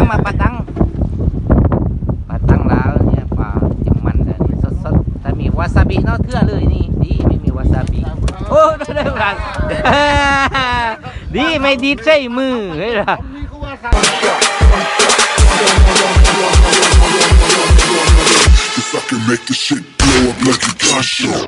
ตั้งมาปลาตั้งปลาตั้งแล้วเนี่ยปลาจิ้มมันเลยนี่สดๆแต่มีวาซาบิเนาะเทื่อเลยนี่ดีไม่มีวาซาบิโอ้ได้ได้กันดีไม่ดีดใส่มือเฮ้ยล่ะนี่ก็ว่าสั่ง If I can make this shit blow up like a gun show.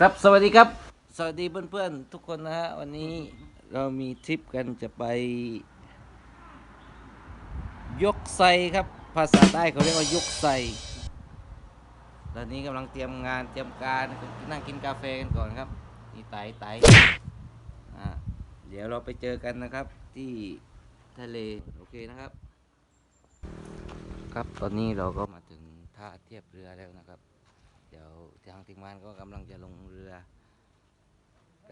ครับสวัสดีครับ สวัสดีเพื่อนๆทุกคนนะฮะวันนี้เรามีทริปกันจะไป ยกไซครับ ภาษาใต้เขาเรียกว่ายกไซตอนนี้กำลังเตรียมงานเตรียมการนั่งกินกาแฟกันก่อนครับนี่ไต่ไต่อ่าเดี๋ยวเราไปเจอกันนะครับที่ทะเลโอเคนะครับ ครับตอนนี้เราก็มาถึงท่าเทียบเรือแล้วนะครับ เดี๋ยวทางทีมงานก็กำลังจะลงเรือ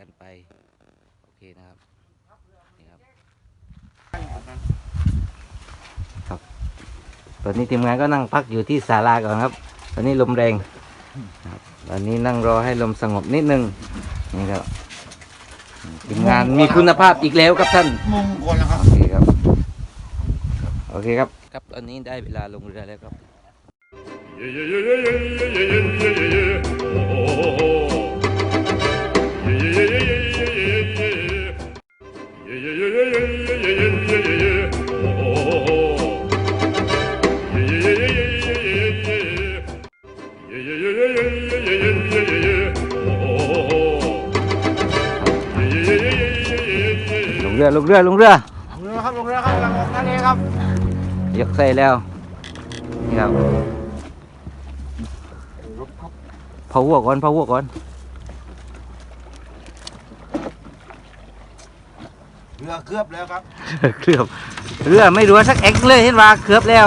กันไป โอเคนะครับ นี่ครับ ครับ ตอนนี้ทีมงานก็นั่งพักอยู่ที่ศาลาก่อนครับ ตอนนี้ลมแรงครับตอนนี้นั่งรอให้ลมสงบนิดนึง นี่ครับทีมงานมีคุณภาพอีกแล้วครับท่านมุมก่อนนะครับ โอเคครับ โอเคครับ ครับตอนนี้ได้เวลาลงเรือแล้วครับลงเรือ ลงเรือลงเรือลงเรือครับลงเรือครับกำลังออกทะเลครับยกใส่แล้วนี่ครับเผาหัวก่อนเผาหัวก่อนเรือเกือบแล้วครับเคลือบเรือไม่รัวสักเอ็กเลยเห็นว่าเคลือบแล้ว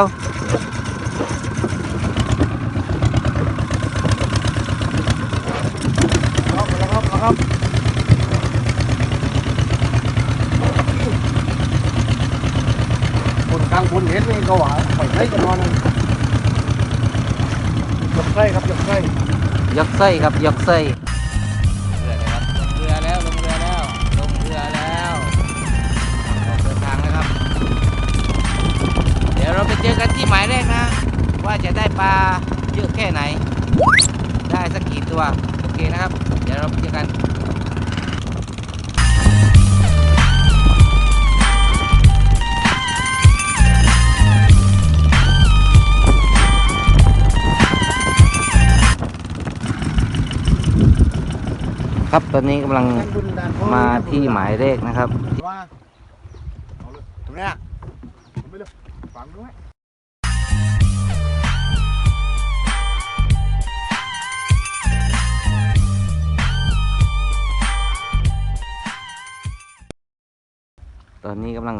ครับแล้วครับแล้วครับบ เห็นนี่ก็หวาไปไหนกันนอนนั่นยกไส้ครับยกไส้ยกไส้ครับยกไส้เรือนะครับลงเรือแล้วลงเรือแล้วลงเรือแล้วออกเดินทางแล้วครับ เดี๋ยวเราไปเจอกันที่หมายแรกนะ ว่าจะได้ปลาเยอะแค่ไหน ได้สักกี่ตัวโอเคนะครับ เดี๋ยวเราไปเจอกัน ครับตอนนี้กำลังด้านบนด้านบนมาที่หมายเลขนะครับว่าเอาเลยตรงเนี้ยผมไปเลยฝังด้วยตอนนี้กำลัง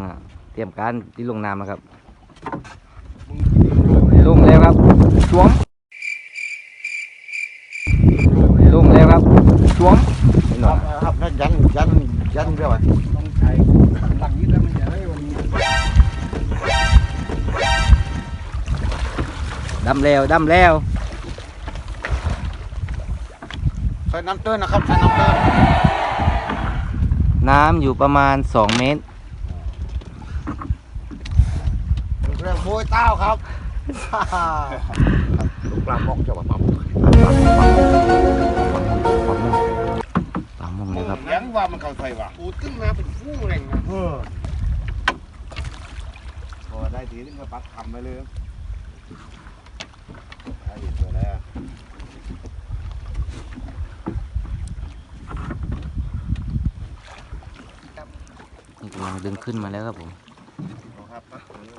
เตรียมการที่ลงน้ำนะครับ ลงแล้วครับสวมลงแล้วครับสวมนี่ห ค น่อ รั ยบครับนั่นยันยันยันเรียกว่าต้องใช้หลังนี้แล้วมันจะได้วันนี้ดำแล้วดำแล้วใส่น้ำเตื้นนะครับใส่น้ำเตื้นน้ำอยู่ประมาณ 2 เมตรเรื่องโบยเต้าครับลูกปลาบอกจะว่าปลาบอก ปลาหมงเลยครับยังว่ามันเข้าไฟว่ะปูดขึ้นมาเป็นฟูแรงนะเออพอได้ทีนึงก็ปักทำไปเลยได้ดีตัวแล้วนี่กำลังดึงขึ้นมาแล้วครับผมครับปักตรงนี้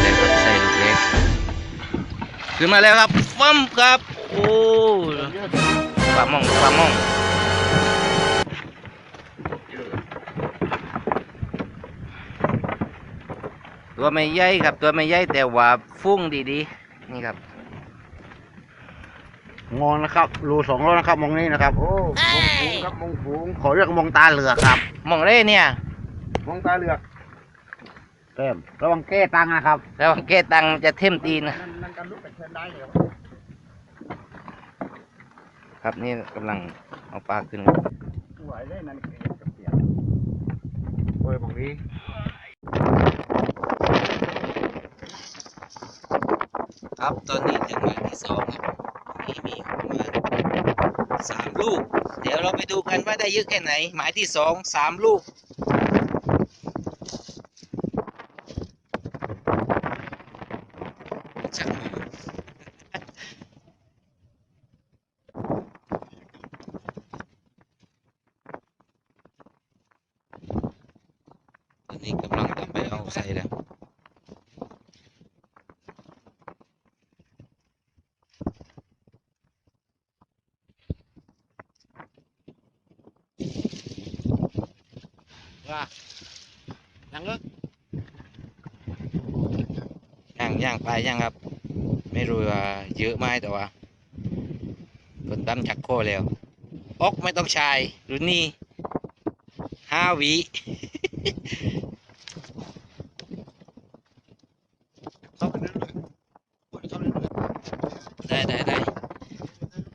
เล็กครับใส่ลูกเล็กขึ้นมาแล้วครับฟัมครับ โอ้ ปลาหมองปลาหมองตัวไม่ใหญ่ครับ ตัวไม่ใหญ่แต่ว่าฟุ้งดีๆ นี่ครับงอนนะครับรูสองร้อยนะครับมองนี้นะครับ โอ้มองฟูงครับมองฟูงขอเรียกมองตาเหลือกครับหมองเร่เนี่ยมองตาเหลือกเต็มระวังแก้ตังนะครับแล้วเกตังจะเทมตีนนะ นั่นนั่นกันลุกไปเชิญได้เหรอ คครับนี่กำลังเอาปลาขึ้นครับไหวเลยนั่นเองกับเปียกโอ้ยบางนี้ครับตอนนี้ถึงหมายที่สองครับนี่มีประมาณสามลูก เดี๋ยวเราไปดูกันว่าได้เยอะแค่ไหน หมายที่สองสามลูกช่างมือตอนนี้กำลังจะไปเอา ใส่แล้วว่ายังเลิกย่างย่างไปย่างครับ ไม่รู้ว่าเยอะไหมแต่ว่าเปิดตั้มจักโคแล้วออกไม่ต้องชายรุ่นนี้ห้าวิ เข้าไปเรื่อยๆเข้าไปเรื่อย ได้ได้ได้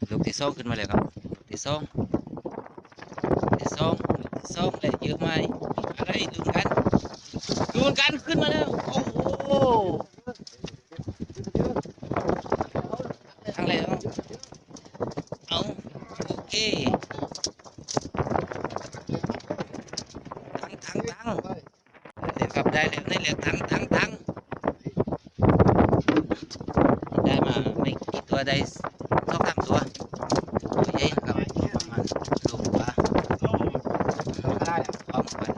ลูกที่ สองขึ้นมาแล้วครับลูกที่สองลูกที่สองลูกที่สองเลยเยอะไหมอะไรดูกันดูกันขึ้นมาแล้วโอ้โหทั้งเลยเอาเอาโอเคทั้งทั้งทั้งเดี๋ยวครับได้แล้วนี่แหละทั้งทั้งทั้งได้มาไม่กี่ตัวได้สองสามตัวตัวใหญ่ครับประมาณลูกปลา ๆได้ พร้อมกัน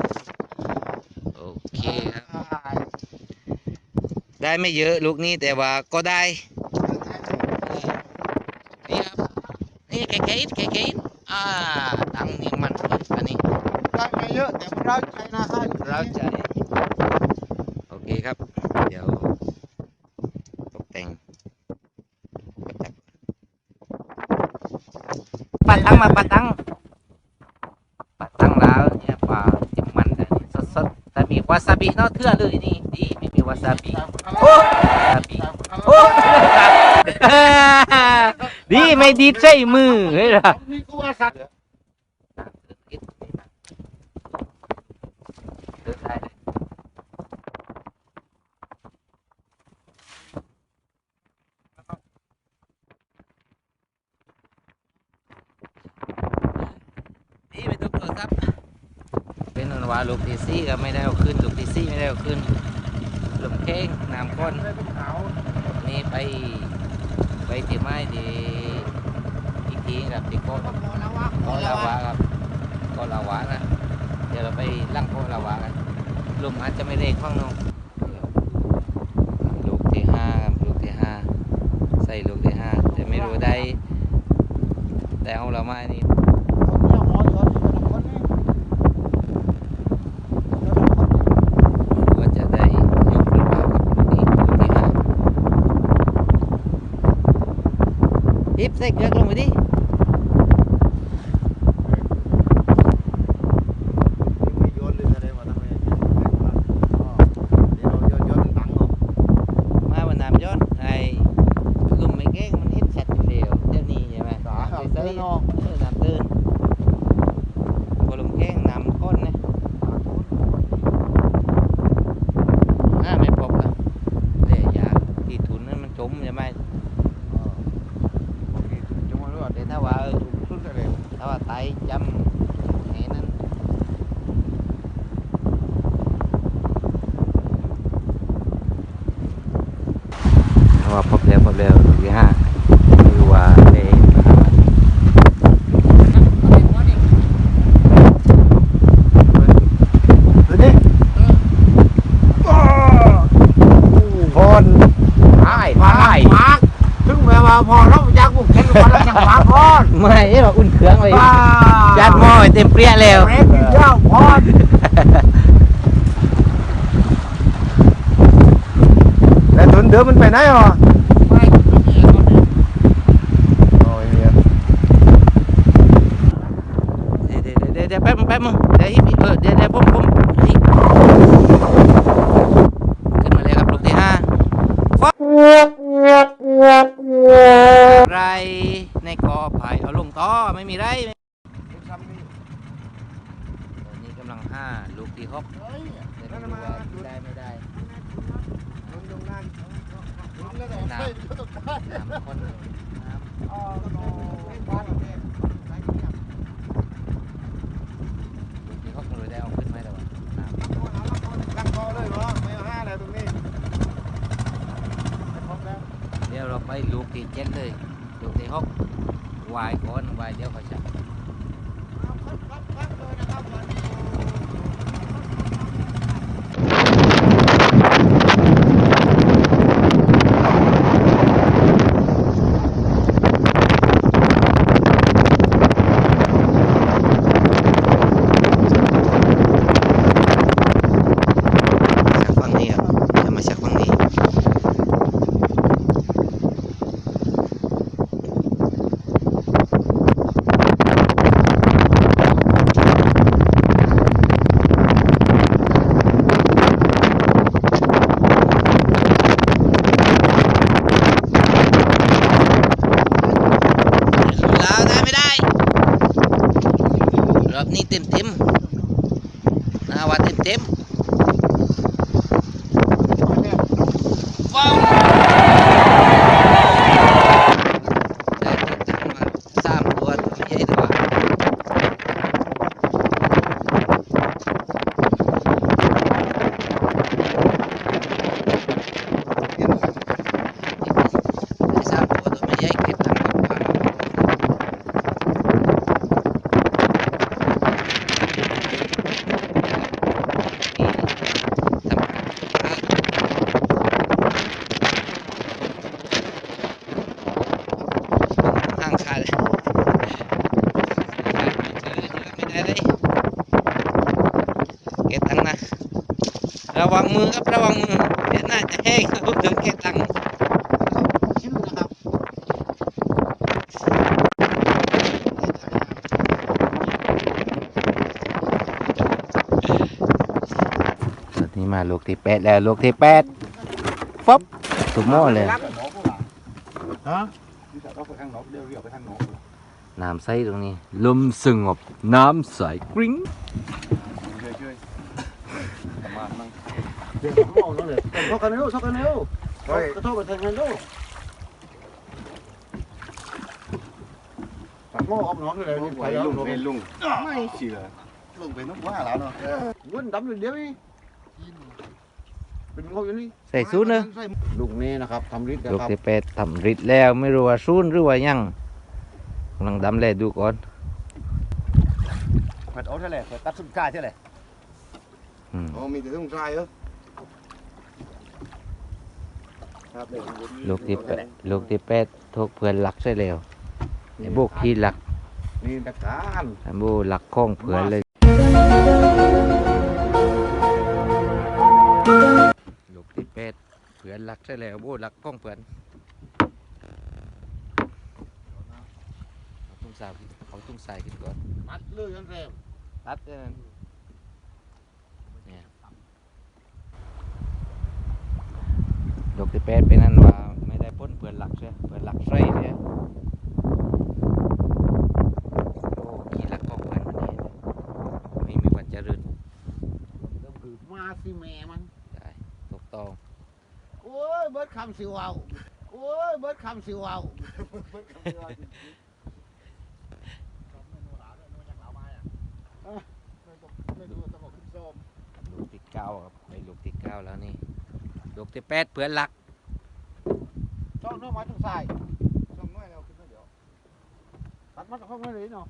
โอเคครับ ได้ไม่เยอะลูกนี้แต่ว่าก็ได้เออนี่ครับ นี่แกเกตแกเกตอ่าตังนี่มันเลยอันนี้ได้ไม่เยอะแต่มันเราใจนะฮะเราใจ โอเคครับ เดี๋ยวตกแต่งปัดตังมาปัดตังปัดตังแล้วเนี่ยปลาจิ้มมันแต่นี่สดๆแต่มีวาซาบิเนาะเทื่อเลยนี่ดีไม่มีวาซาบิโอ้วาซาบิโอ้ ดีไม่ดีใช่มือเฮ้ยล่ะนี่กูว่าสัตว์นี่ไม่ต้องกลัวครับ เป็นอันว่าลูกที่ซี่ก็ไม่ได้เอาขึ้นลูกที่ซี่ไม่ได้เอาขึ้นลมเข่งน้ำข้นไม่เป็ นขาวนี่ไปไปที่ไม้ที่อีกทีครับที่โคตรพอล้ววะโคลาวาครับโคลาวานะเดี๋ยวเราไปลั่งโคลาวากันลมอาจจะไม่เร็งข้างนอกลูกที่ห้าครับลูกที่ห้าใส่ลูกที่ห้าแต่ไม่รู้ได้แต่เอาเรามานี่ เนี่ยหมอสอนอยู่กับคนนี่เดี๋ยวคน ว่าจะได้ยกหรือเปล่าครับนี่ดูที่ห้า อิบใส่เกลือลงไปดิ ไม่โยนเลยอะไรมาทำไมเดี๋ยวโยนโยนตังค์ออก มาวันน้ำย้อนไอ้ลุ่มไม่แก้งมันเห็นชัดอยู่แล้วเดี๋ยวนี้ใช่ไหม สา น้ำ ครับ ใส เดิน ๆ ออก เออน้ำตื้นพอลมแก้งน้ำข้นนะอ่าไม่พบอะแต่ยาที่ถุนนั้นมันจมใช่ไหม โอเคจังหวะนี้ว่า แต่ถ้าว่าเออ สุดเลย ถ้าว่าไตจำแหนั้นว่าพบแล้วพบแล้วลูก ที่ห้าไม่รู้ว่าได้ประมาณดูดิพอนหายหายมาถึงแม้ว่าพอเราอยากบุกเห็นวันแล้วยังมาพอนไม่ใช่ว่าอุ่นเครื่องเลยยัดหม้อไว้เต็มเปรี้ยแล้วเจ้าพอนแต่ตุนเดือมันไปไหนอะ ไม่มีไรตัวนี้กำลังห้าลูกที่หกเด้ยแต่ไม่รู้ว่าได้ไม่ได้ลงลงนั่นลงแล้วแต่ไม่ต้องได้ามคนนะครับอ๋อก็โอ้ยบ้านเราเนี่ยไปลูกที่เจ็ดเลยลูกที่หก hoài của anh hoài chứ phải sao ระวังมือครับระวังมือเดี๋ยวน่าจะแห้งครับถึงเก็บตังค์ชื่อนะครับตอนนี้มาลูกที่แปดแล้วลูกที่แปดฟบสุโม่เลยฮะน้ำใสตรงนี้ลมสงบน้ำใสกริ้ง เดี๋ยวผมมองแล้วเลยชกกันเร็วชกกันเร็วกระทบกันเร็วตัดโม่ออกน้องเลยนี่ไปแล้วลุงเป็นลุงไม่เชื่อลุงเป็นนกว่าแล้วเนาะวุ้นดำอยู่เดียวนี่เป็นงบอยู่นี่ใส่ซูนเนอะลูกนี้นะครับทำฤทธิ์นะลูกครับที่แปดทำริดแล้วไม่รู้ว่าซูนหรือว่ายังกำลังดำแลดูก่อนเปิดโอ๊ตเท่าไหร่เปิดตัดสุดกายเท่าไหร่อืมอ๋อมีแต่ต้องทรายเหรอ ครับเดี๋ยว ลูกที่แปดลูกที่แปดถูกเพื่อนหลักใช่แล้วไอ้บุกขี้หลักนี่ตะการไอ้บุหลักข้องเพื่อนเลยลูกที่แปดเพื่อนหลักใช่แล้วบุหลักข้องเพื่อนเอาตุ้งสาวขึ้นเอาตุ้งสายขึ้นก่อนมัดเลื่อนแรงตัดเออเนี่ย ดอกที่แปดเป็นนั่นว่าไม่ได้พ้นเปือนหลักใช่เปือนหลักไส้เนี่ยโอ้กี่หลักก็เปือนมันนี่ไม่มีวันเจริญก็คือมาสิแม่มันได้ถูกต้องโอ้ยเบิดคำสิเวาโอ้ยเบิดคำสิเวาไม่ดูต้องขึ้นส้มลูกที่เก้าครับไปลูกที่เก้าแล้วนี่ ลูกที่แปดเปือนหลักช่องน้องไม้ต้องใส่ช่องน้อยเราขึ้นเดี๋ยวตัดมัดเข้าไม่เลยเนาะ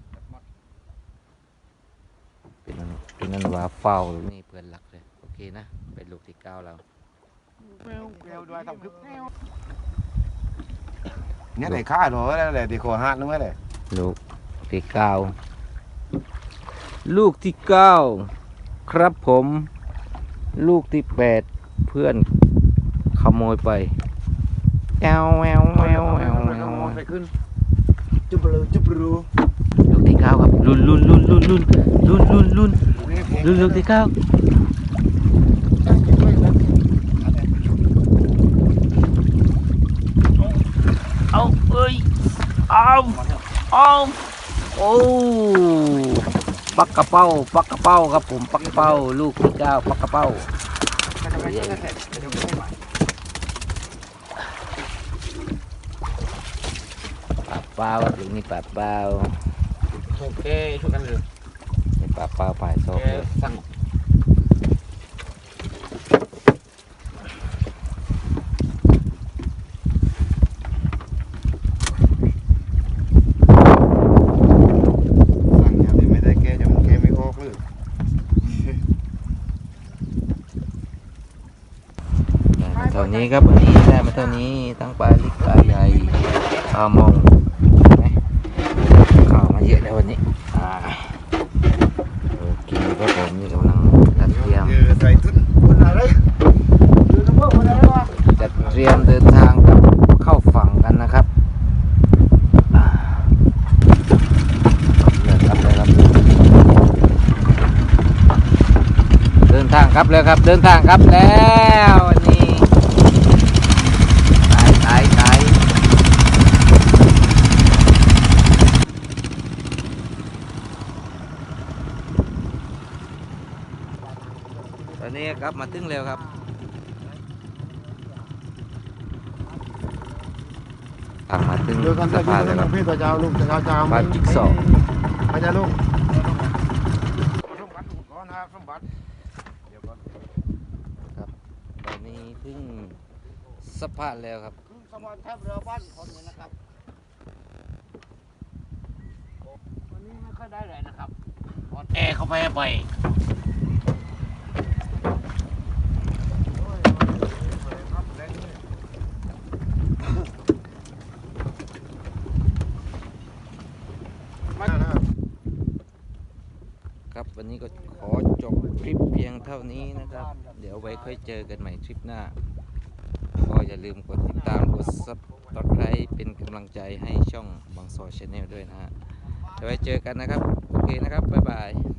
เป็นนั่นเป็นนั่นว่าเฝ้านี่เปือนหลักเลยโอเคนะเป็นลูกที่เก้าแล้วแมวแมวด้วยทำคลิปแมวเนี่ยไหนค่าหนูอะไรอะไรที่โคหักนึกว่าอะไรลูกที่เก้าลูกที่เก้าครับผม ลูกที่แปดเพื่อน ขโมยไปแอวแอวแอวแอวแอวไปขึ้นจุบรูจุบรูลูกที่เก้าครับลุนลุนลุนลุนลุนลุนลุนลุนลุนลูกที่เก้าเอาเอ้ยเอาเอาโอ้ปักกระเป้าปักกระเป้าครับผมปักกระเป้าลูกที่เก้าปักกระเป้า ปลาเป้าครับลูกนี้ปลาเป้าโอเคช่วยกันเลยนี่ปลาเป้าปลายโซกแกเลยสั่งสั่งอย่างที่ไม่ได้แก้จะมันแก้ไม่ออกเลยได้มาเท่านี้ครับวันนี้ได้มาเท่านี้ทั้งปลาเล็กปลาใหญ่ปลามงเห็นไหมเข้าวมาเยอะแล้ววันนี้อ่าโอเคครับผมนี่กำลังจัดเตรียม เจอใส่ตุ้นคนอะไรดูน้ำมันคนอะไรวะ จัดเตรียมเดินทางกลับเข้าฝั่งกันนะครับอ่าเลยครับเลยครับ เดินทาง ครับเลยครับเดินทางครับแล้ววันนี้ตายตายตายตอนนี้ครับมาถึงเร็วครับทางมาถึงเจอกันสะแต่พานแล้วครับพี่ตัวเจ้าลูกตัวเจ้าเจ้าบ้านจิ๊กซอว์ไม่ใช่ลูกตอนนี้ พึ่งสะพานแล้วครับสะพานแทบเรือบ้านคนนี้นะครับ วันนี้ไม่ค่อยได้เลยนะครับออนแอร์เข้าไปไปย ครับวันนี้ก็ขอจบคลิปเพียงเท่านี้นะครับ เดี๋ยวไว้ค่อยเจอกันใหม่ทริปหน้า ก็อย่าลืมกดติดตามกด subscribe เป็นกำลังใจให้ช่องบางซอชาแนลด้วยนะฮะเดี๋ยวไว้เจอกันนะครับ โอเคนะครับ บ๊ายบาย